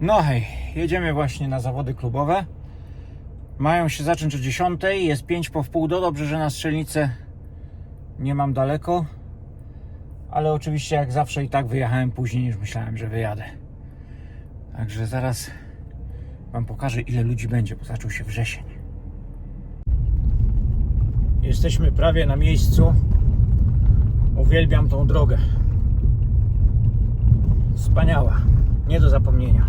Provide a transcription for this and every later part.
No hej, jedziemy właśnie na zawody klubowe. Mają się zacząć o 10, jest 5 po wpół do. Dobrze, że na strzelnicę nie mam daleko. Ale oczywiście jak zawsze i tak wyjechałem później niż myślałem, że wyjadę. Także zaraz Wam pokażę ile ludzi będzie, bo zaczął się wrzesień. Jesteśmy prawie na miejscu. Uwielbiam tą drogę. Wspaniała. Nie do zapomnienia.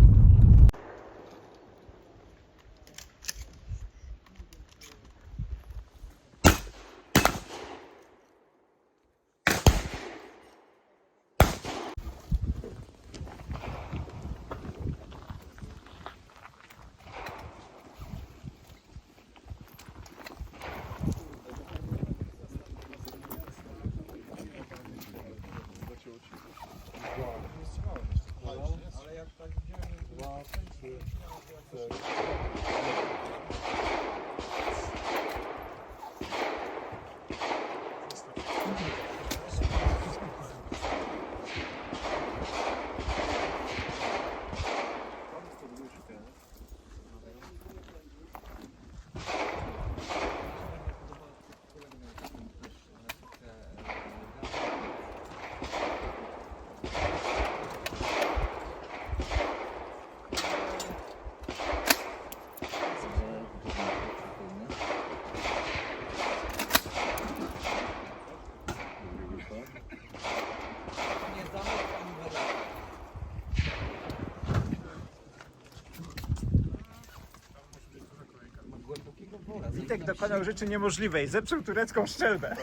Witek dokonał rzeczy niemożliwej. Zepsuł turecką szczelbę.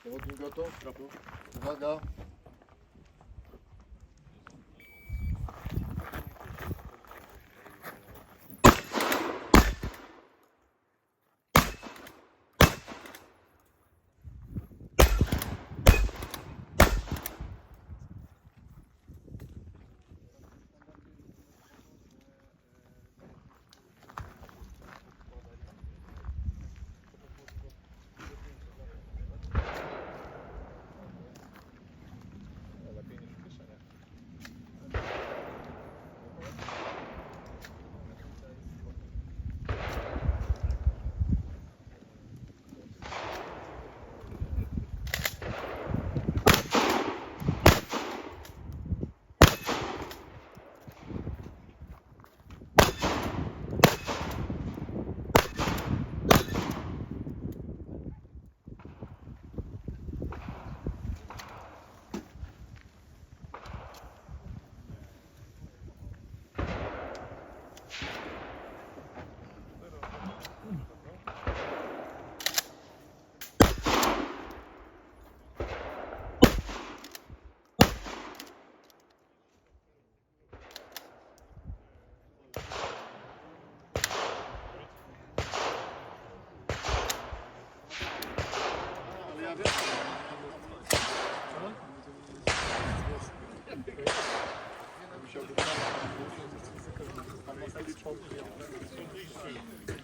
Przewodnik gotów? Uwaga. Auch hier. Das ist schön.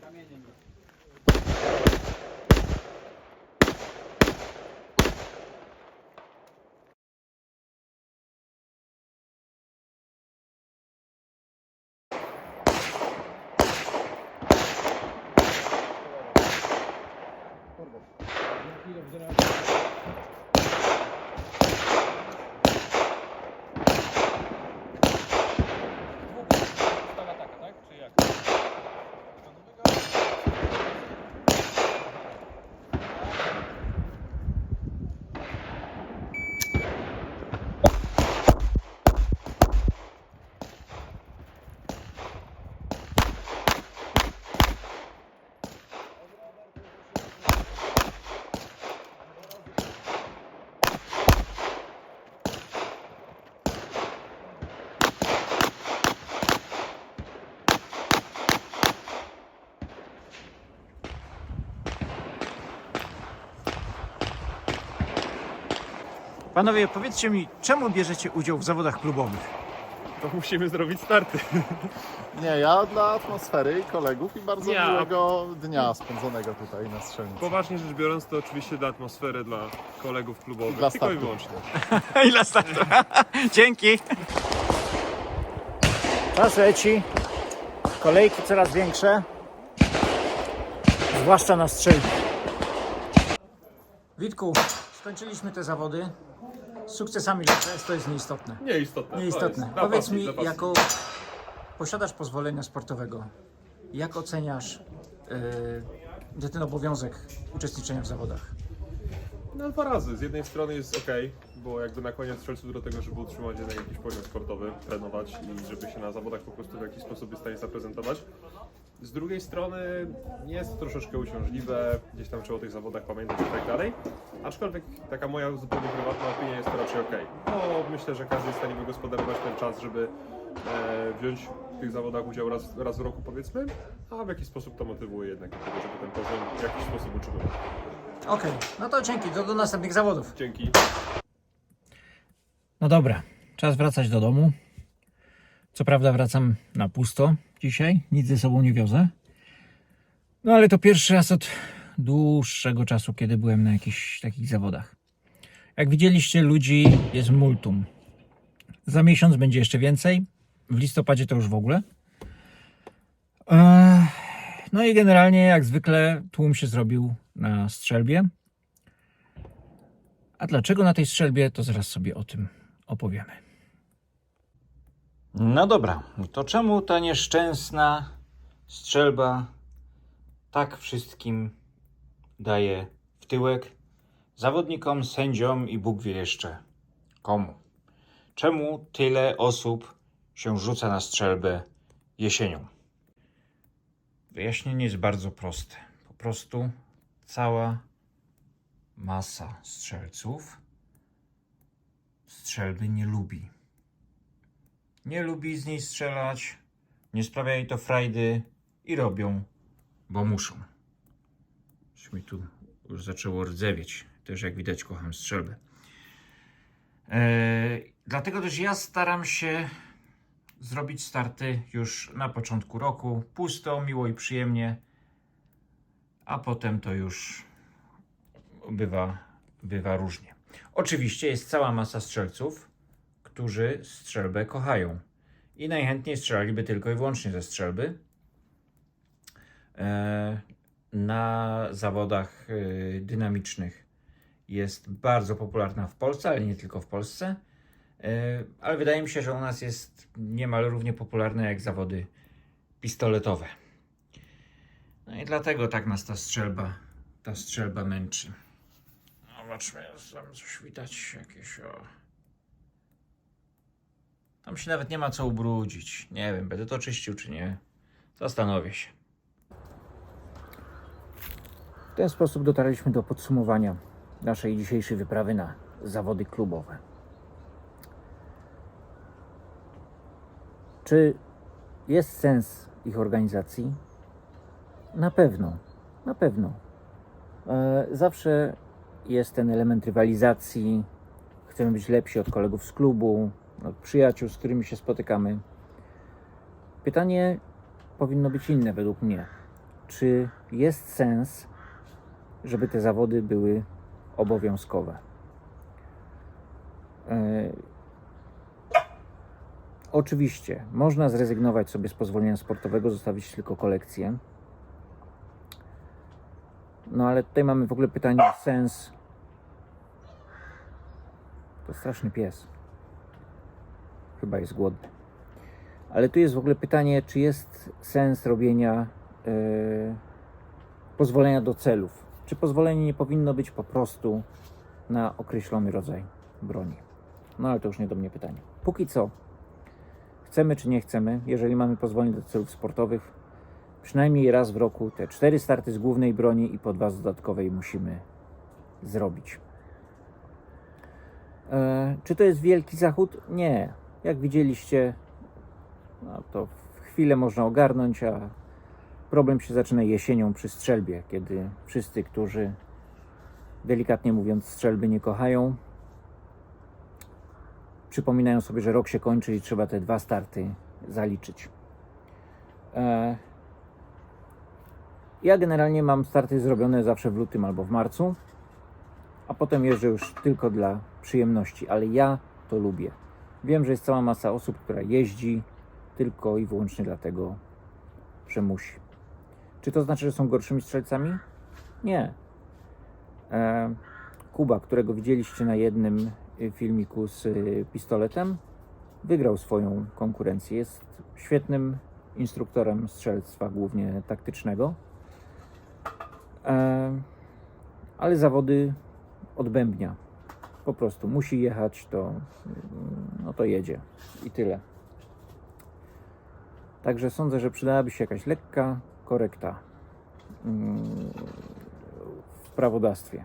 땅에 있는 Panowie, powiedzcie mi, czemu bierzecie udział w zawodach klubowych? To musimy zrobić starty. Nie, ja dla atmosfery i kolegów i bardzo Ja. miłego dnia spędzonego tutaj na strzelnicy. Poważnie rzecz biorąc, to oczywiście dla atmosfery, dla kolegów klubowych. Dla tylko i startu. wyłącznie. Ile startu? Dzięki. Czas leci. Kolejki coraz większe. Zwłaszcza na strzelbie. Witku, skończyliśmy te zawody. Z sukcesami lecę, to jest nieistotne. Nieistotne. to Nieistotne. jest Powiedz mi, jako posiadasz pozwolenia sportowego, jak oceniasz yy, ten obowiązek uczestniczenia w zawodach? No dwa razy. Z jednej strony jest ok, bo jakby nakłania strzelców do tego, żeby utrzymać jednak jakiś poziom sportowy, trenować i żeby się na zawodach po prostu w jakiś sposób jest w stanie zaprezentować. Z drugiej strony jest to troszeczkę uciążliwe, gdzieś tam trzeba o tych zawodach pamiętać i tak dalej. Aczkolwiek taka moja zupełnie prywatna opinia jest to raczej ok. No myślę, że każdy jest w stanie wygospodarować ten czas, żeby e, wziąć w tych zawodach udział raz, raz w roku powiedzmy, a w jakiś sposób to motywuje jednak do tego, żeby ten poziom w jakiś sposób utrzymywać. Okej, no to dzięki, do, do następnych zawodów. Dzięki. No dobra, czas wracać do domu. Co prawda wracam na pusto dzisiaj, nic ze sobą nie wiozę. No ale to pierwszy raz od dłuższego czasu, kiedy byłem na jakichś takich zawodach. Jak widzieliście, ludzi jest multum. Za miesiąc będzie jeszcze więcej. W listopadzie to już w ogóle. Eee, No i generalnie, jak zwykle, tłum się zrobił na strzelbie. A dlaczego na tej strzelbie, to zaraz sobie o tym opowiemy. No dobra, to czemu ta nieszczęsna strzelba tak wszystkim daje w tyłek? Zawodnikom, sędziom i Bóg wie jeszcze komu. Czemu tyle osób się rzuca na strzelbę jesienią? Wyjaśnienie jest bardzo proste. Po prostu cała masa strzelców strzelby nie lubi. Nie lubi z niej strzelać, nie sprawia jej to frajdy i robią, bo muszą. Już mi tu już zaczęło rdzewieć. Też jak widać kocham strzelbę. Eee, dlatego też ja staram się zrobić starty już na początku roku. Pusto, miło i przyjemnie. A potem to już bywa, bywa różnie. Oczywiście jest cała masa strzelców, którzy strzelbę kochają i najchętniej strzelaliby tylko i wyłącznie ze strzelby. E, Na zawodach e, dynamicznych jest bardzo popularna w Polsce, ale nie tylko w Polsce. E, Ale wydaje mi się, że u nas jest niemal równie popularna jak zawody pistoletowe. No i dlatego tak nas ta strzelba, ta strzelba męczy. Zobaczmy, tam coś widać jakieś o... Tam się nawet nie ma co ubrudzić. Nie wiem, będę to czyścił czy nie. Zastanowię się. W ten sposób dotarliśmy do podsumowania naszej dzisiejszej wyprawy na zawody klubowe. Czy jest sens ich organizacji? Na pewno, na pewno. E, Zawsze jest ten element rywalizacji. Chcemy być lepsi od kolegów z klubu, od przyjaciół, z którymi się spotykamy. Pytanie powinno być inne według mnie. czy jest sens, żeby te zawody były obowiązkowe. E, Oczywiście, można zrezygnować sobie z pozwolenia sportowego, zostawić tylko kolekcję. No ale tutaj mamy w ogóle pytanie o sens. To straszny pies. Chyba jest głodny. Ale tu jest w ogóle pytanie, czy jest sens robienia e, pozwolenia do celów. Czy pozwolenie nie powinno być po prostu na określony rodzaj broni? No ale to już nie do mnie pytanie. Póki co, chcemy czy nie chcemy, jeżeli mamy pozwolenie do celów sportowych, przynajmniej raz w roku te cztery starty z głównej broni i po dwa z dodatkowej musimy zrobić. E, czy to jest wielki zachód? Nie. Jak widzieliście, no to w chwilę można ogarnąć, a problem się zaczyna jesienią przy strzelbie, kiedy wszyscy, którzy delikatnie mówiąc strzelby nie kochają, przypominają sobie, że rok się kończy i trzeba te dwa starty zaliczyć. E, ja generalnie mam starty zrobione zawsze w lutym albo w marcu, a potem jeżdżę już tylko dla przyjemności, ale ja to lubię. Wiem, że jest cała masa osób, która jeździ tylko i wyłącznie dlatego, że musi. Czy to znaczy, że są gorszymi strzelcami? Nie. E, Kuba, którego widzieliście na jednym y, filmiku z y, pistoletem, wygrał swoją konkurencję. Jest świetnym instruktorem strzelstwa, głównie taktycznego. E, ale zawody odbębnia. Po prostu musi jechać, to, no to jedzie i tyle. Także sądzę, że przydałaby się jakaś lekka korekta mm, w prawodawstwie,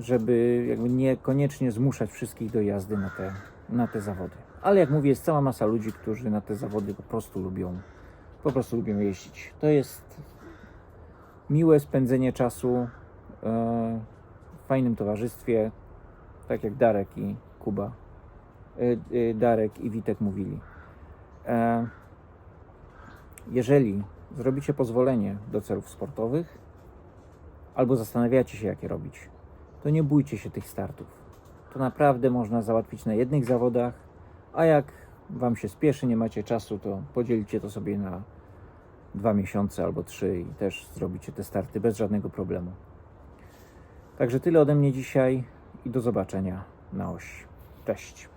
żeby jakby niekoniecznie zmuszać wszystkich do jazdy na te, na te zawody. Ale jak mówię, jest cała masa ludzi, którzy na te zawody po prostu lubią, po prostu lubią jeździć. To jest miłe spędzenie czasu e, w fajnym towarzystwie, tak jak Darek i Kuba, e, e, Darek i Witek mówili. E, jeżeli zrobicie pozwolenie do celów sportowych, albo zastanawiacie się, jakie robić, to nie bójcie się tych startów. To naprawdę można załatwić na jednych zawodach, a jak Wam się spieszy, nie macie czasu, to podzielicie to sobie na dwa miesiące albo trzy i też zrobicie te starty bez żadnego problemu. Także tyle ode mnie dzisiaj i do zobaczenia na oś. Cześć.